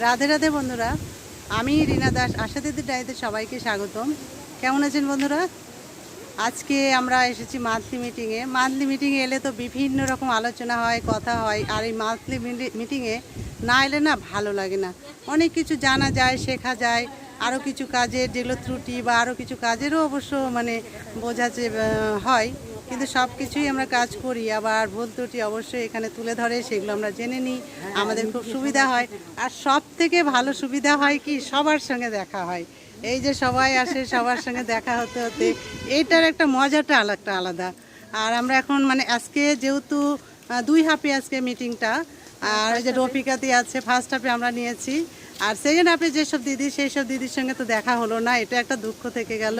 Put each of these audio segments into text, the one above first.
রাধে রাধে বন্ধুরা, আমি রিনা দাস, আশা দিদির ডায়েতে সবাইকে স্বাগতম। কেমন আছেন বন্ধুরা? আজকে আমরা এসেছি মান্থলি মিটিংয়ে মান্থলি মিটিংয়ে এলে তো বিভিন্ন রকম আলোচনা হয়, কথা হয়, আর এই মান্থলি মিটিংয়ে না এলে না ভালো লাগে না। অনেক কিছু জানা যায়, শেখা যায় আরও কিছু কাজের যেগুলো ত্রুটি বা আরও কিছু কাজেরও অবশ্য মানে বোঝা যে হয়। কিন্তু সব কিছুই আমরা কাজ করি আবার ভুল ত্রুটি অবশ্যই এখানে তুলে ধরে সেগুলো আমরা জেনে নিই আমাদের খুব সুবিধা হয়। আর সব থেকে ভালো সুবিধা হয় কি সবার সঙ্গে দেখা হয়। এই যে সবাই আসে সবার সঙ্গে দেখা হতে হতে এইটার একটা মজাটা আলাদা আলাদা। আর আমরা এখন মানে আজকে যেহেতু দুই হাফে আজকে মিটিংটা আর ওই যে রফিকাতি আছে ফার্স্ট হাফে আমরা নিয়েছি। আর সেকেন্ড হাফে যেসব দিদি সেই সব দিদির সঙ্গে তো দেখা হলো না এটা একটা দুঃখ থেকে গেল।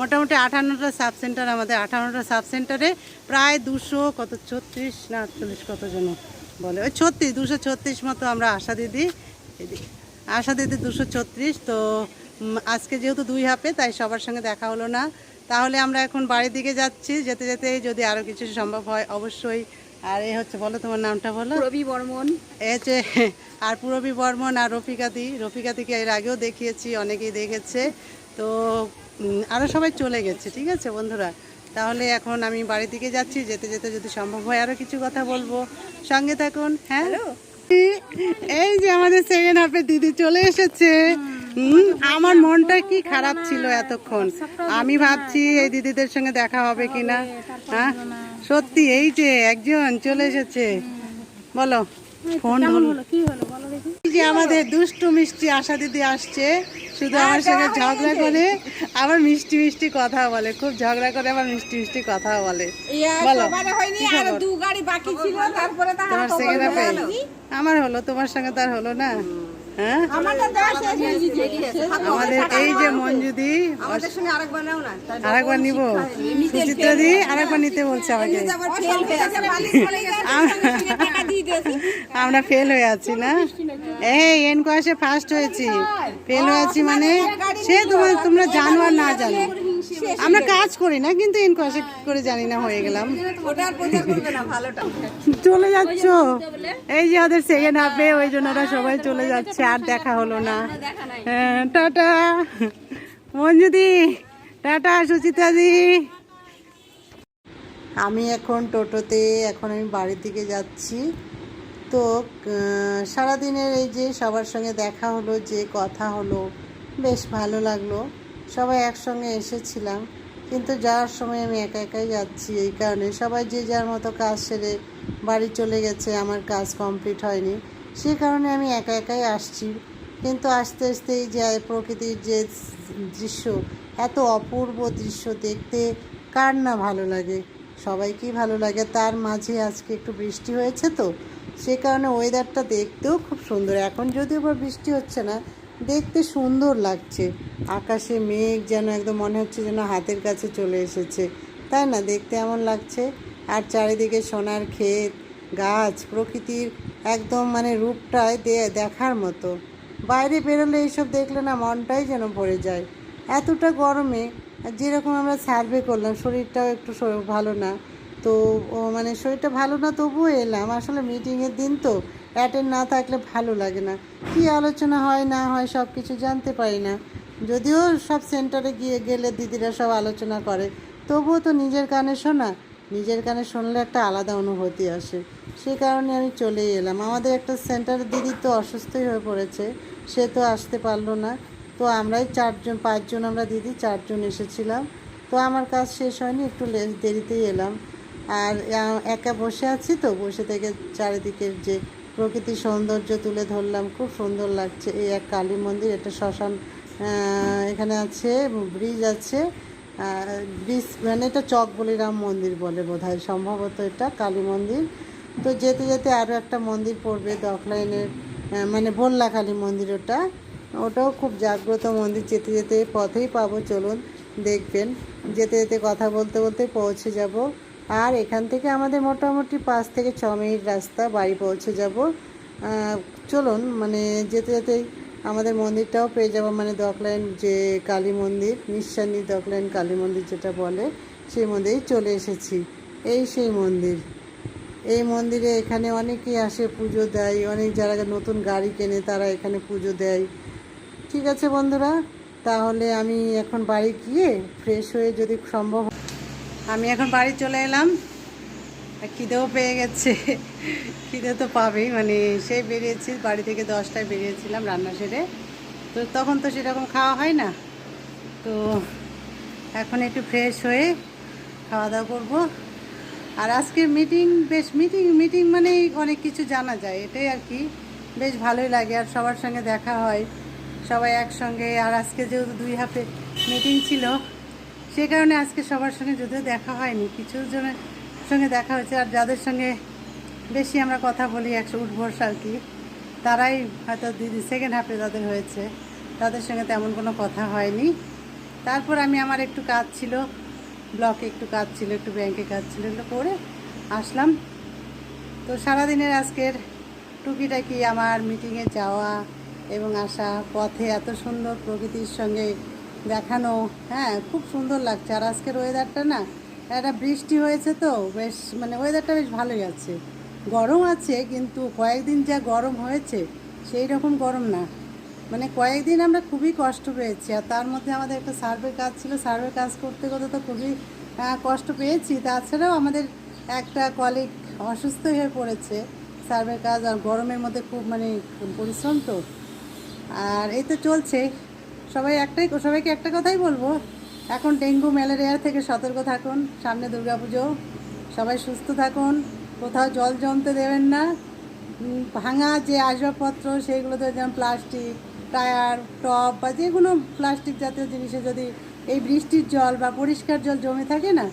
মোটামুটি আঠান্নটা সাব সেন্টার আমাদের আঠান্নটা সাব সেন্টারে প্রায় দুশো কত ছত্রিশ না আটচল্লিশ কত জন বলে? ওই ছত্রিশ দুশো ছত্রিশ মতো আমরা আশা দিদি আশা দিদি দুশো ছত্রিশ তো আজকে যেহেতু দুই হাফে তাই সবার সঙ্গে দেখা হলো না। তাহলে আমরা এখন বাড়ির দিকে যাচ্ছি যেতে যেতে যদি আরও কিছু সম্ভব হয় অবশ্যই। আর এ হচ্ছে বলো তোমার নামটা বলো? রবি বর্মন। এই হচ্ছে আর পুরবী বর্মন আর রফিকাদি। রফিকাদিকে এর আগেও দেখিয়েছি অনেকেই দেখেছে। তো আরও সবাই চলে গেছে ঠিক আছে বন্ধুরা? তাহলে এখন আমি বাড়ির দিকে যাচ্ছি যেতে যেতে যদি সম্ভব হয় আরও কিছু কথা বলব। সঙ্গে থাকুন হ্যাঁ? এই যে আমাদের সেকেন্ড হাফে দিদি চলে এসেছে। আমার মনটা কি খারাপ ছিল এতক্ষণ। আমি ভাবছি এই দিদিদের সঙ্গে দেখা হবে কিনা হ্যাঁ? সত্যি এই যে একজন চলে এসেছে। বলো ফোন ধরলো কি হলো? বলো দেখি। এই যে আমাদের দুষ্টু মিষ্টি আশা দিদি আসছে। শুধু আমার সঙ্গে ঝগড়া করে আবার মিষ্টি মিষ্টি কথা বলে খুব ঝগড়া করে আবার মিষ্টি মিষ্টি কথা বলে। বলো হয়নি কি আর খবর? দু গাড়ি বাকি ছিল তারপরে তো তোমার আমার হলো তোমার সঙ্গে তার হলো না। হ্যাঁ? আমাদের এই যে মঞ্জুদি আমাদের সঙ্গে আরেকবার নাও না। আরেকবার নিব। সুচিত্রা দি আরেকবার নিতে বলছে আমাকে। আমরা ফেল হয়ে আছি না? এই এন কোয়াসে ফার্স্ট হয়েছি। ফেল হয়ে আছি মানে সে তোমার তোমরা জানো আর না জানো। আমরা কাজ করি না কিন্তু এন কোয়াসে করে জানি না হয়ে গেলাম। চলে যাচ্ছ? এই যে ওদের সেকেন্ড হাফে ওই জন্য ওরা সবাই চলে যাচ্ছে আর দেখা হলো না। হ্যাঁ, টাটা। মঞ্জুদি টাটা সুচিতা দি। আমি এখন টোটোতে এখন আমি বাড়ির দিকে যাচ্ছি। তো সারাদিনের এই যে সবার সঙ্গে দেখা হলো, যে কথা হলো, বেশ ভালো লাগল। সবাই একসঙ্গে এসেছিলাম, কিন্তু যাওয়ার সময় আমি একা একাই যাচ্ছি এই কারণে। সবাই যে যার মতো কাজ সেরে বাড়ি চলে গেছে, আমার কাজ কমপ্লিট হয়নি। সে কারণে আমি একা একাই আসছি। কিন্তু আস্তে আস্তে এই যে প্রকৃতির যে দৃশ্য, এত অপূর্ব দৃশ্য দেখতে কার না ভালো লাগে? সবাইকেই ভালো লাগে? তার মাঝে আজকে একটু বৃষ্টি হয়েছে তো সে কারণে ওয়েদারটা দেখতেও খুব সুন্দর। এখন যদিও বা বৃষ্টি হচ্ছে না, দেখতে সুন্দর লাগছে। আকাশে মেঘ যেন একদম মনে হচ্ছে যেন হাতের কাছে চলে এসেছে। তাই না? দেখতে এমন লাগছে। আর চারিদিকে সোনার ক্ষেত, গাছ, প্রকৃতির একদম মানে রূপটায় দেখার মতো। বাইরে বেরোলে এইসব দেখলে না মনটাই যেন ভরে যায়। এতটা গরমে যেরকম আমরা সার্ভে করলাম, শরীরটাও একটু ভালো না। তো মানে শরীরটা ভালো না তবুও এলাম। আসলে মিটিংয়ের দিন তো অ্যাটেন্ড না থাকলে ভালো লাগে না। কী আলোচনা হয়, না হয় সব কিছু জানতে পারি না। যদিও সব সেন্টারে গিয়ে গেলে দিদিরা সব আলোচনা করে, তবুও তো নিজের কানে শোনা। নিজের কানে শুনলে একটা আলাদা অনুভূতি আসে। সে কারণে আমি চলেই এলাম। আমাদের একটা সেন্টারের দিদি তো অসুস্থই হয়ে পড়েছে, সে তো আসতে পারল না। তো আমরাই চারজন, পাঁচজন আমরা দিদি, চারজন এসেছিলাম। তো আমার কাজ শেষ হয়নি, একটু দেরিতেই এলাম। আর একা বসে আছি তো, বসে থেকে চারিদিকের যে প্রকৃতির সৌন্দর্য তুলে ধরলাম, খুব সুন্দর লাগছে। এই এক কালী মন্দির একটা শ্মশান এখানে আছে ব্রিজ আছে। ব্রিজ মানে এটা চক বলিরাম মন্দির বলে বোধ হয় সম্ভবত এটা কালী মন্দির। তো যেতে যেতে আরও একটা মন্দির পড়বে দখলাইনের মানে বল্লা কালী মন্দির ওটা। ওটাও খুব জাগ্রত মন্দির, যেতে যেতে পথেই পাবো, চলুন দেখবেন। যেতে যেতে কথা বলতে বলতে পৌঁছে যাব। আর এখান থেকে আমাদের মোটামুটি পাঁচ থেকে ছ মিনিট রাস্তা, বাড়ি পৌঁছে যাব। চলুন মানে যেতে যেতেই আমাদের মন্দিরটাও পেয়ে যাব মানে দকলাইন যে কালী মন্দির, নিঃসান্নি দকলাইন কালী মন্দির যেটা বলে, সেই মন্দিরেই চলে এসেছি। এই সেই মন্দির। এই মন্দিরে এখানে অনেকেই আসে পুজো দেয়, অনেক যারা নতুন গাড়ি কেনে তারা এখানে পুজো দেয়। ঠিক আছে বন্ধুরা, তাহলে আমি এখন বাড়ি গিয়ে ফ্রেশ হয়ে যদি সম্ভব আমি এখন বাড়ি চলে এলাম। খিদেও পেয়ে গেছে। খিদে তো পাবেই মানে সেই বেরিয়েছি, বাড়ি থেকে দশটায় বেরিয়েছিলাম রান্না সেরে। তো তখন তো সেরকম খাওয়া হয় না। তো এখন একটু ফ্রেশ হয়ে খাওয়া দাওয়া করব। আর আজকে মিটিং বেশ মিটিং মিটিং মানেই অনেক কিছু জানা যায়, এটাই আর কি। বেশ ভালোই লাগে আর সবার সঙ্গে দেখা হয়। সবাই একসঙ্গে, আর আজকে যেহেতু দুই হাফে মিটিং ছিল সে কারণে আজকে সবার সঙ্গে যদিও দেখা হয়নি কিছু জনের সঙ্গে দেখা হয়েছে। আর যাদের সঙ্গে বেশি আমরা কথা বলি একশো উঠবস আর কি, তারাই হয়তো দিদি সেকেন্ড হাফে তাদের হয়েছে, তাদের সঙ্গে তেমন কোনো কথা হয়নি। তারপর আমি আমার একটু কাজ ছিল ব্লকে একটু কাজ ছিল, একটু ব্যাংকে কাজ ছিল, এগুলো করে আসলাম। তো সারাদিনের আজকের টুকিটাকি আমার মিটিংয়ে যাওয়া এবং আসা, পথে এত সুন্দর প্রকৃতির সঙ্গে দেখানো। হ্যাঁ খুব সুন্দর লাগছে। আর আজকের ওয়েদারটা না, একটা বৃষ্টি হয়েছে তো, বেশ মানে ওয়েদারটা বেশ ভালোই আছে। গরম আছে, কিন্তু কয়েকদিন যা গরম হয়েছে, সেই রকম গরম না। মানে কয়েকদিন আমরা খুবই কষ্ট পেয়েছি। আর তার মধ্যে আমাদের একটা সার্ভে কাজ ছিল। সার্ভে কাজ করতে করতে তো খুবই কষ্ট পেয়েছি। তাছাড়াও আমাদের একটা কলিগ অসুস্থ হয়ে পড়েছে সার্ভে কাজ। আর গরমের মধ্যে খুব মানে পরিশ্রম তো। আর এই তো চলছে। সবাই একটাই সবাইকে একটা কথাই বলব। এখন ডেঙ্গু, ম্যালেরিয়ার থেকে সতর্ক থাকুন, সামনে দুর্গাপুজো। সবাই সুস্থ থাকুন, কোথাও জল জমতে দেবেন না। ভাঙা যে আসবাবপত্র সেইগুলোতে যেমন প্লাস্টিক, টায়ার টপ বা যে কোনো প্লাস্টিক জাতীয় জিনিসে যদি এই বৃষ্টির জল বা পরিষ্কার জল জমে থাকে না,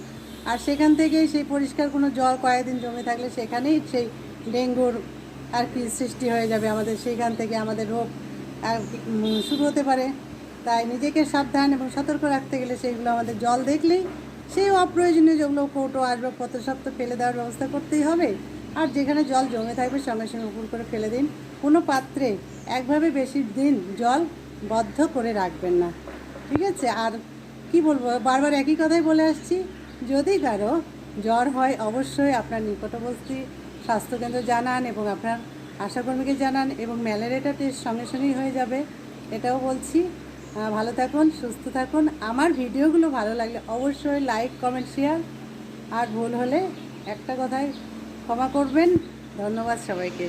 আর সেখান থেকেই সেই পরিষ্কার কোনো জল কয়েকদিন জমে থাকলে সেখানেই সেই ডেঙ্গুর আর কি সৃষ্টি হয়ে যাবে আমাদের সেইখান থেকে আমাদের রোগ আর শুরু হতে পারে। তাই নিজেকে সাবধান এবং সতর্ক রাখতে গেলে সেইগুলো আমাদের জল দেখলেই সেই অপ্রয়োজনীয় যেগুলো কৌটো আসবাবপত্র সব তো ফেলে দেওয়ার ব্যবস্থা করতেই হবে। আর যেখানে জল জমে থাকবে সঙ্গে সঙ্গে উপর করে ফেলে দিন। কোনো পাত্রে একভাবে বেশি দিন জল বদ্ধ করে রাখবেন না। ঠিক আছে? আর কি বলব? বারবার একই কথাই বলে আসছি। যদি কারও জ্বর হয়, অবশ্যই আপনার নিকটবর্তী স্বাস্থ্যকেন্দ্র জানান এবং আপনার আশাকর্মীকে জানান এবং ম্যালেরিয়াটা টেস্ট সঙ্গে সঙ্গেই হয়ে যাবে, এটাও বলছি। ভালো থাকুন, সুস্থ থাকুন। আমার ভিডিওগুলো ভালো লাগলে অবশ্যই লাইক কমেন্ট শেয়ার আর ভুল হলে একটা কথায় ক্ষমা করবেন। ধন্যবাদ সবাইকে।